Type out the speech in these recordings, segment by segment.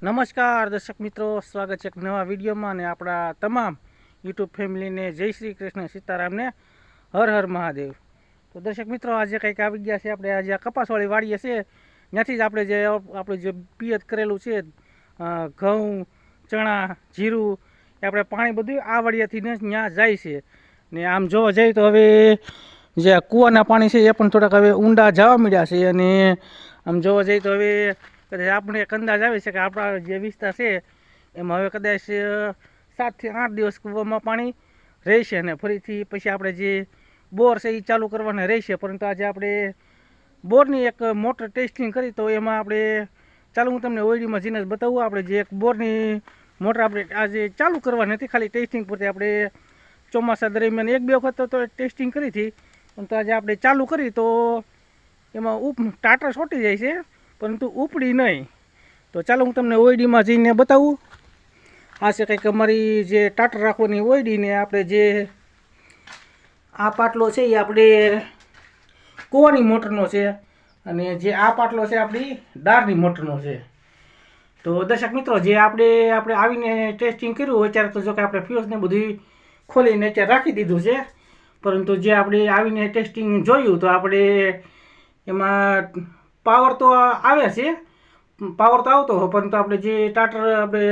નમસ્કાર, દર્શક મિત્રો, સ્વાગત છે એક નવા વિડીયોમાં અને આપણા તમામ યુટ્યુબ ફેમિલીને જય શ્રી કૃષ્ણ, સીતારામને હર હર મહાદેવ. તો દર્શક મિત્રો, આજે કંઈક આવી ગયા છે. આપણે આજે આ કપાસવાળી વાડીએ છે ત્યાંથી જ આપણે જે આપણું જે પિયત કરેલું છે ઘઉં, ચણા, જીરું, એ આપણે પાણી બધું આ વાડિયાથી ને ત્યાં જાય છે. ને આમ જોવા જઈએ તો હવે જે કૂવાના પાણી છે, એ પણ થોડાક હવે ઊંડા જવા મળ્યા છે અને આમ જોવા જઈએ તો હવે કદાચ આપણે એક અંદાજ આવે છે કે આપણા જે વિસ્તાર છે, એમાં હવે કદાચ સાતથી આઠ દિવસ કૂવામાં પાણી રહેશે અને ફરીથી પછી આપણે જે બોર છે એ ચાલુ કરવાના રહેશે. પરંતુ આજે આપણે બોરની એક મોટર ટેસ્ટિંગ કરી તો એમાં આપણે ચાલુ હું તમને ઓઈડીમાં જઈને બતાવું. આપણે જે એક બોરની મોટર આપણે આજે ચાલુ કરવાની હતી, ખાલી ટેસ્ટિંગ પૂરતી આપણે ચોમાસા દરમિયાન એક બે વખત તો ટેસ્ટિંગ કરી હતી. પરંતુ આજે આપણે ચાલુ કરી તો એમાં ઉપ ટાટર છોટી જાય છે. પરંતુ ઉપડી નહીં. તો ચાલો હું તમને ઓઈડીમાં જઈને બતાવું. આ છે કંઈક અમારી જે ટાટર રાખવાની ઓઈડીને આપણે જે આ પાટલો છે એ આપણે કૂવાની મોટરનો છે અને જે આ પાટલો છે આપણી દાળની મોટરનો છે. તો દર્શક મિત્રો, જે આપણે આપણે આવીને ટેસ્ટિંગ કર્યું હોય ત્યારે તો જો કે આપણે ફ્યુઝને બધું ખોલીને અત્યારે રાખી દીધું છે. પરંતુ જે આપણે આવીને ટેસ્ટિંગ જોયું, તો આપણે એમાં પાવર તો આવે છે. પાવર તો આવતો હોય, પરંતુ આપણે જે ટાટર આપણે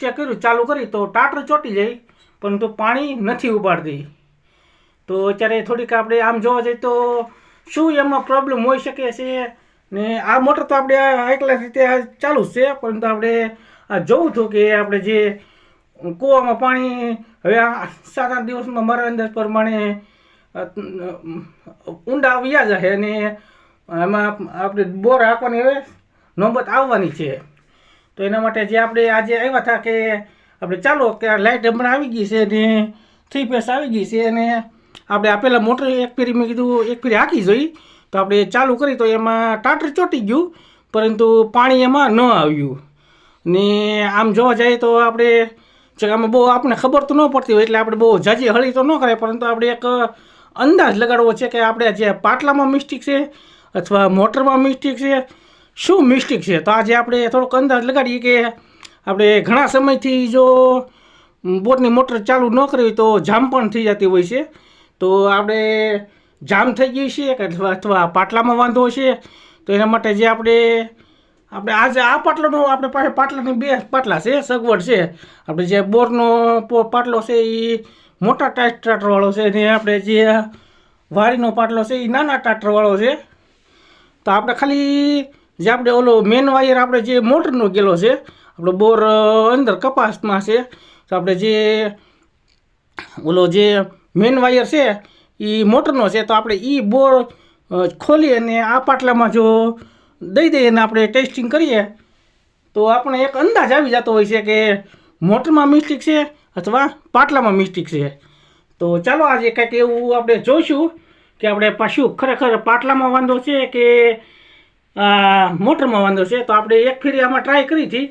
ચેક કર્યું, ચાલુ કરી, તો ટાટર ચોટી જાય, પરંતુ પાણી નથી ઉપાડતી. તો અત્યારે થોડીક આપણે આમ જોવા જઈએ તો શું એમાં પ્રોબ્લેમ હોઈ શકે છે? ને આ મોટર તો આપણે એકલા રીતે ચાલુ છે, પરંતુ આપણે આ જોવું હતું કે આપણે જે કૂવામાં પાણી, હવે આ સાત આઠ દિવસમાં મારા અંદાજ પ્રમાણે ઊંડા વ્યાજ જશે અને એમાં આપણે બોર રાખવાની હવે નોબત આવવાની છે. તો એના માટે જે આપણે આજે આવ્યા હતા કે આપણે ચાલો કે લાઇટ હમણાં આવી ગઈ છે ને થ્રી ફેસ આવી ગઈ છે અને આપણે આપેલા મોટર એક ફેરી મેં કીધું, એક ફેરી હાકી જોઈ. તો આપણે ચાલુ કરી તો એમાં ટાટર ચોટી ગયું, પરંતુ પાણી એમાં ન આવ્યું. ને આમ જોવા જઈએ તો આપણે આમાં બહુ આપણને ખબર તો ન પડતી હોય, એટલે આપણે બહુ જાજી હળી તો ન કરાય, પરંતુ આપણે એક અંદાજ લગાડવો છે કે આપણે જે પાટલામાં મિસ્ટેક છે અથવા મોટરમાં મિસ્ટેક છે? શું મિસ્ટેક છે? તો આજે આપણે થોડોક અંદાજ લગાડીએ કે આપણે ઘણા સમયથી જો બોટની મોટર ચાલુ ન કરવી તો જામ પણ થઈ જતી હોય છે. તો આપણે જામ થઈ ગઈ છે કે અથવા પાટલામાં વાંધો છે? તો એના માટે જે આપણે આપણે આજે આ પાટલાનો આપણે પાસે પાટલાની બે પાટલા છે, સગવડ છે. આપણે જે બોરનો પાટલો છે એ મોટા ટાઈટ ટાટરવાળો છે ને આપણે જે વારીનો પાટલો છે એ નાના ટાટરવાળો છે. તો આપણે ખાલી જે આપણે ઓલો મેન વાયર આપણે જે મોટરનો ગેલો છે, આપણો બોર અંદર કપાસમાં છે, તો આપણે જે ઓલો જે મેન વાયર છે એ મોટરનો છે, તો આપણે એ બોર ખોલી અને આ પાટલામાં જો દઈ દઈએ અને આપણે ટેસ્ટિંગ કરીએ, તો આપણે એક અંદાજ આવી જતો હોય છે કે મોટરમાં મિસ્ટેક છે અથવા પાટલામાં મિસ્ટેક છે. તો ચાલો આજે કંઈક એવું આપણે જોઈશું. કે આપણે પશુ ખરેખર પાટલામાં વાંધો છે કે મોટરમાં વાંધો છે? તો આપણે એક ફેરી આમાં ટ્રાય કરી હતી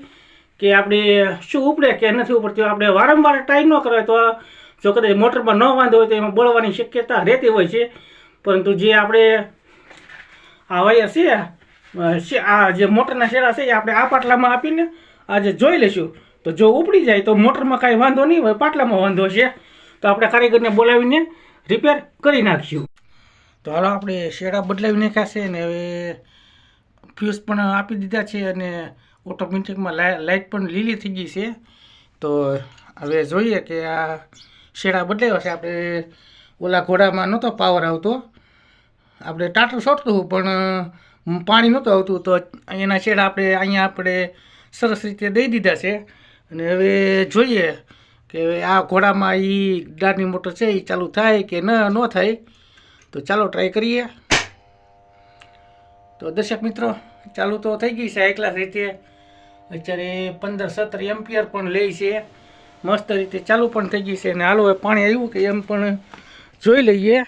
કે આપણે શું ઉપડે કે નથી ઉપડતી? આપણે વારંવાર ટ્રાય ન કરે તો જો કદાચ મોટરમાં ન વાંધો હોય તો એમાં બળવાની શક્યતા રહેતી હોય છે. પરંતુ જે આપણે આ વાયર છે આ જે મોટરના શેરા છે એ આપણે આ પાટલામાં આપીને આજે જોઈ લઈશું. તો જો ઉપડી જાય તો મોટરમાં કાંઈ વાંધો નહીં હોય પાટલામાં વાંધો છે. તો આપણે કારીગરને બોલાવીને રિપેર કરી નાખીશું. તો હાલો આપણે શેડા બદલાવી નાખ્યા છે ને હવે ફ્યુઝ પણ આપી દીધા છે અને ઓટોમેટિકમાં લાઇટ પણ લીલી થઈ ગઈ છે. તો હવે જોઈએ કે આ શેડા બદલાવ્યા છે. આપણે ઓલા ઘોડામાં નહોતો પાવર આવતો. આપણે ટાટર છોડતું પણ પાણી નહોતું આવતું. તો એના શેડા આપણે અહીંયા આપણે સરસ રીતે દઈ દીધા છે. અને હવે જોઈએ કે આ ઘોડામાં એ દાળની મોટર છે એ ચાલુ થાય કે ન ન થાય. તો ચાલો ટ્રાય કરીએ. તો દર્શક મિત્રો, ચાલુ તો થઈ ગઈ છે હાઈ ક્લાસ રીતે. અત્યારે પંદર સત્તર એમ્પિયર પણ લે છે. મસ્ત રીતે ચાલુ પણ થઈ ગઈ છે અને હાલો પાણી આવ્યું કે એમ પણ જોઈ લઈએ.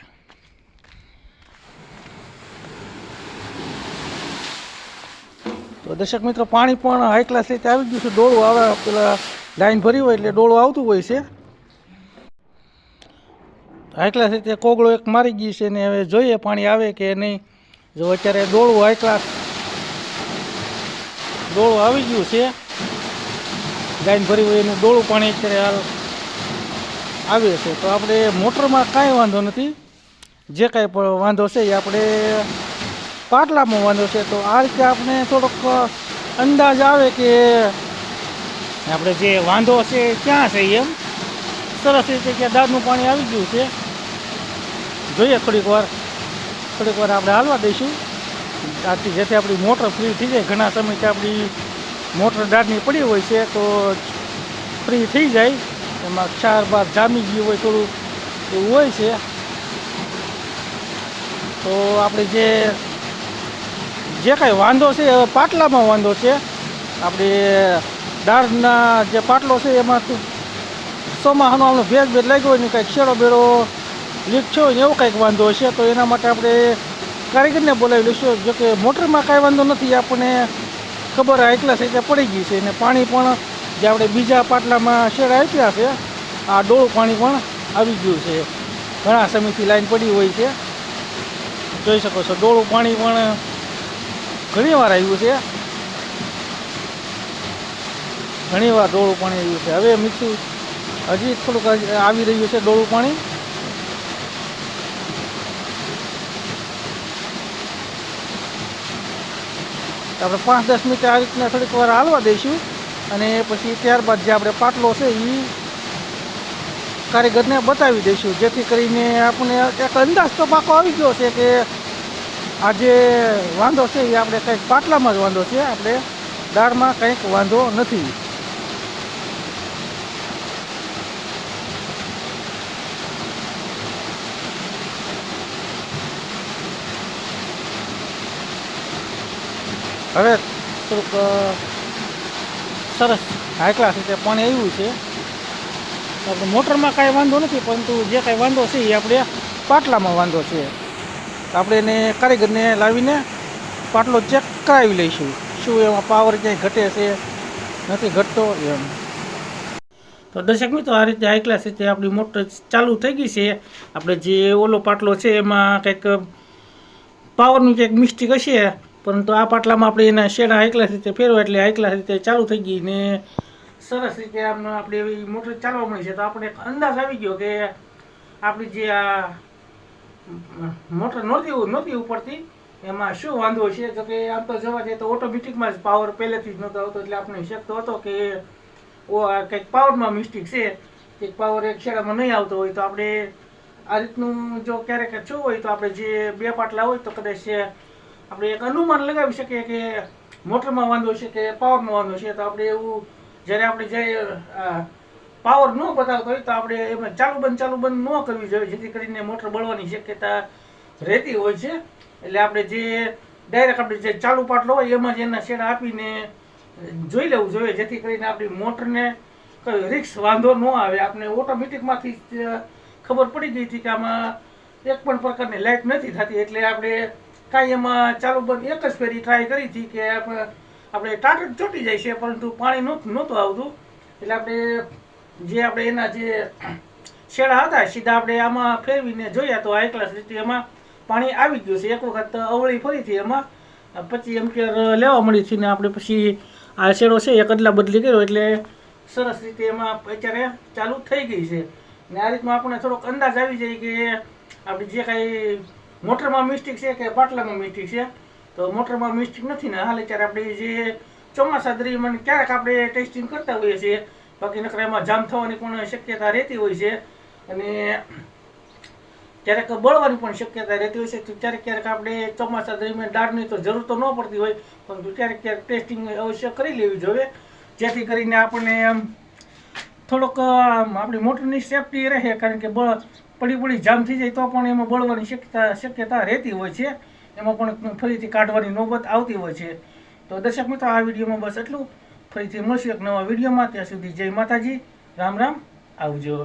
તો દર્શક મિત્રો, પાણી પણ હાઈ ક્લાસ રીતે આવી ગયું છે. ડોળું આવે, પેલા લાઈન ભરી હોય એટલે ડોળું આવતું હોય છે. ક્લાસ રીતે કોગળો એક મારી ગઈ છે ને હવે જોઈએ પાણી આવે કે નહીં. જો અત્યારે ડોળું હાઈ દોડું આવી ગયું છે. ગાયને ભરી હોય એનું ડોળું પાણી અત્યારે હાલ આવે છે. તો આપણે મોટરમાં કાંઈ વાંધો નથી. જે કાંઈ પણ વાંધો છે એ આપણે પાટલામાં વાંધો છે. તો આ રીતે આપણે થોડોક અંદાજ આવે કે આપણે જે વાંધો છે ક્યાં છે એમ. સરસ રીતે કે દાળનું પાણી આવી ગયું છે. જોઈએ, થોડીક વાર થોડીક વાર આપણે હાલવા દઈશું. આથી જેથી આપણી મોટર ફ્રી થઈ જાય. ઘણા સમયથી આપણી મોટર દાળની પડી હોય છે, તો ફ્રી થઈ જાય. એમાં ક્ષાર બાર જામી ગયું હોય, થોડું એવું હોય છે. તો આપણે જે જે કાંઈ વાંધો છે, એ પાટલામાં વાંધો છે. આપણે દાળના જે પાટલો છે, એમાં ચોમાસાનો આપણે ભેજ ભેજ લાગ્યો હોય ને કાંઈક છેડો બેડો લીક એવો કાંઈક વાંધો હશે, તો એના માટે આપણે કારીગરને બોલાવી લઈશું જો કે મોટરમાં કાંઈ વાંધો નથી, આપણને ખબર એકલા સાઈડે પડી ગઈ છે. અને પાણી પણ જે આપણે બીજા પાટલામાં શેડ આપ્યા છે, આ ડોળું પાણી પણ આવી ગયું છે. ઘણા સમયથી લાઈન પડી હોય છે. જોઈ શકો છો, ડોળું પાણી પણ ઘણી વાર આવ્યું છે. ઘણી વાર ડોળું પાણી આવ્યું છે. હવે મીઠું હજી થોડુંક આવી રહ્યું છે ડોળું પાણી. આપણે પાંચ દસ મિનિટ આ રીતના થોડીક વાર હાલવા દઈશું. અને પછી ત્યારબાદ જે આપણે પાટલો છે એ કારીગરને બતાવી દઈશું. જેથી કરીને આપણને એક અંદાજ તો પાકો આવી ગયો છે કે આ જે વાંધો છે એ આપણે કંઈક પાટલામાં જ વાંધો છે. આપણે દાળમાં કંઈક વાંધો નથી. હવે થોડુંક સરસ હાઈ ક્લાસ રીતે પાણી આવ્યું છે. આપણે મોટરમાં કાંઈ વાંધો નથી, પરંતુ જે કાંઈ વાંધો છે એ આપણે પાટલામાં વાંધો છે. આપણે એને કારીગરને લાવીને પાટલો ચેક કરાવી લઈશું. શું એમાં પાવર ક્યાંય ઘટે છે, નથી ઘટતો એમ. તો દર્શક મિત્રો, આ રીતે હાઈ ક્લાસ રીતે આપણી મોટર ચાલુ થઈ ગઈ છે. આપણે જે ઓલો પાટલો છે, એમાં કંઈક પાવરનું કંઈક મિસ્ટેક હશે. પરંતુ આ પાટલામાં આપણે એના શેડા હાઈ ક્લાસ રીતે ફેરવા એટલે હાઈ ક્લાસ રીતે ચાલુ થઈ ગઈ ને સરસ રીતે આમ આપણે એવી મોટર ચાલવા મળી છે. તો આપણે અંદાજ આવી ગયો કે આપણી જે આ મોટર નહોતી નહોતી ઉપરથી એમાં શું વાંધો છે? તો કે આમ તો જવા જઈએ તો ઓટોમેટિકમાં જ પાવર પહેલેથી જ નહોતો આવતો એટલે આપણે શકતો હતો કે કંઈક પાવરમાં મિસ્ટેક છે, કંઈક પાવર એક શેડામાં નહીં આવતો હોય તો આપણે આ રીતનું જો ક્યારેક થયું હોય તો આપણે જે બે પાટલા હોય તો કદાચ આપણે એક અનુમાન લગાવી શકીએ કે મોટરમાં વાંધો છે કે પાવરમાં વાંધો છે, તો આપણે એવું જ્યારે આપણે જે પાવર ન બતાવતો હોય તો આપણે એમાં ચાલુ બંધ ચાલુ બંધ ન કરવી જોઈએ, જેથી કરીને મોટર બળવાની શક્યતા રહેતી હોય છે. એટલે આપણે જે ડાયરેક્ટ આપણે જે ચાલુ પાટલો હોય એમાં જ એના શેડા આપીને જોઈ લેવું જોઈએ, જેથી કરીને આપણી મોટરને કોઈ રિક્સ વાંધો ન આવે. આપણે ઓટોમેટિકમાંથી ખબર પડી ગઈ હતી કે આમાં એક પણ પ્રકારની લાઇટ નથી થતી. એટલે આપણે કાંઈ એમાં ચાલુ બંધ એક જ ફેરી ટ્રાય કરી હતી કે આપણે ટાટર ચોટી જાય છે, પરંતુ પાણી નહોતું નહોતું આવતું. એટલે આપણે જે આપણે એના જે શેડા હતા, સીધા આપણે આમાં ફેરવીને જોયા તો હાઈ ક્લાસ રીતે એમાં પાણી આવી ગયું છે. એક વખત અવળી ફરીથી એમાં. પચીસ એમ્પિયર લેવા મળી હતી ને આપણે પછી આ શેડો છે એક અદલા બદલી કર્યો એટલે સરસ રીતે એમાં અત્યારે ચાલુ થઈ ગઈ છે. ને આ રીતમાં આપણે થોડોક અંદાજ આવી જાય કે આપણે જે કાંઈ મોટરમાં મિસ્ટેક છે કે બાટલામાં મિસ્ટેક છે? તો મોટરમાં મિસ્ટેક નથી ને. હાલ ત્યારે આપણે જે ચોમાસા દરમિયાન ક્યારેક આપણે ટેસ્ટિંગ કરતા હોઈએ છીએ. બાકી નકર એમાં જામ થવાની પણ શક્યતા રહેતી હોય છે. અને ક્યારેક બળવાની પણ શક્યતા રહેતી હોય છે. તો ક્યારેક ક્યારેક આપણે ચોમાસા દરમિયાન દાળની તો જરૂર તો ન પડતી હોય, પરંતુ ક્યારેક ક્યારેક ટેસ્ટિંગ અવશ્ય કરી લેવી જોઈએ. જેથી કરીને આપણને થોડોક આપણી મોટરની સેફટી રહે, કારણ કે બળ પડી પડી જામ થઈ જાય તો પણ એમાં બળવાની શક્યતા શક્યતા રહેતી હોય છે. એમાં પણ ફરીથી કાઢવાની નોબત આવતી હોય છે. તો દર્શક મિત્રો, આ વિડીયોમાં બસ એટલું. ફરીથી મળશું એક નવા વિડીયોમાં. ત્યાં સુધી જય માતાજી. રામ રામ. આવજો.